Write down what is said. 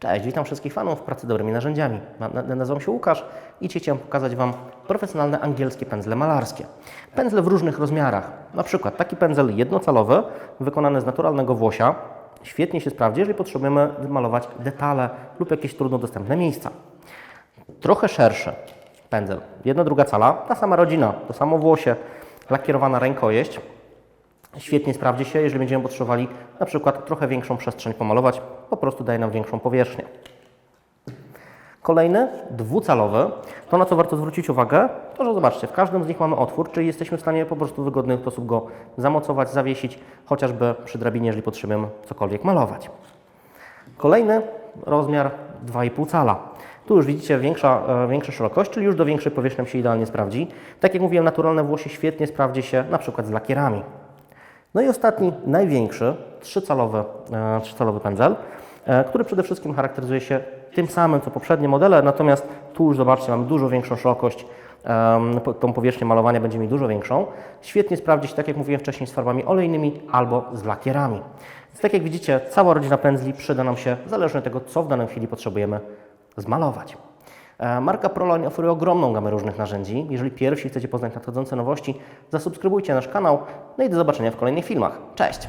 Cześć, witam wszystkich fanów pracy dobrymi narzędziami. Na- na- Nazywam się Łukasz i dzisiaj chciałem pokazać Wam profesjonalne angielskie pędzle malarskie. Pędzle w różnych rozmiarach. Na przykład taki pędzel jednocalowy, wykonany z naturalnego włosia, świetnie się sprawdzi, jeżeli potrzebujemy malować detale lub jakieś trudno dostępne miejsca. Trochę szerszy pędzel, jedna druga cala, ta sama rodzina, to samo włosie, lakierowana rękojeść. Świetnie sprawdzi się, jeżeli będziemy potrzebowali na przykład trochę większą przestrzeń pomalować, po prostu daje nam większą powierzchnię. Kolejny, dwucalowy, to na co warto zwrócić uwagę, to że zobaczcie, w każdym z nich mamy otwór, czyli jesteśmy w stanie po prostu w wygodny sposób go zamocować, zawiesić, chociażby przy drabinie, jeżeli potrzebujemy cokolwiek malować. Kolejny rozmiar 2,5 cala. Tu już widzicie większa, e, większa szerokość, czyli już do większej powierzchni się idealnie sprawdzi. Tak jak mówiłem, naturalne włosie świetnie sprawdzi się na przykład z lakierami. No i ostatni, największy, trzycalowy, e, trzycalowy pędzel, e, który przede wszystkim charakteryzuje się tym samym co poprzednie modele, natomiast tu już zobaczcie, mamy dużo większą szerokość, tą powierzchnię malowania będzie mieć dużo większą. Świetnie sprawdzi się, tak jak mówiłem wcześniej, z farbami olejnymi albo z lakierami. Więc tak jak widzicie, cała rodzina pędzli przyda nam się, zależnie od tego, co w danej chwili potrzebujemy zmalować. E, Marka Proline oferuje ogromną gamę różnych narzędzi. Jeżeli pierwsi chcecie poznać nadchodzące nowości, zasubskrybujcie nasz kanał. No i do zobaczenia w kolejnych filmach. Cześć!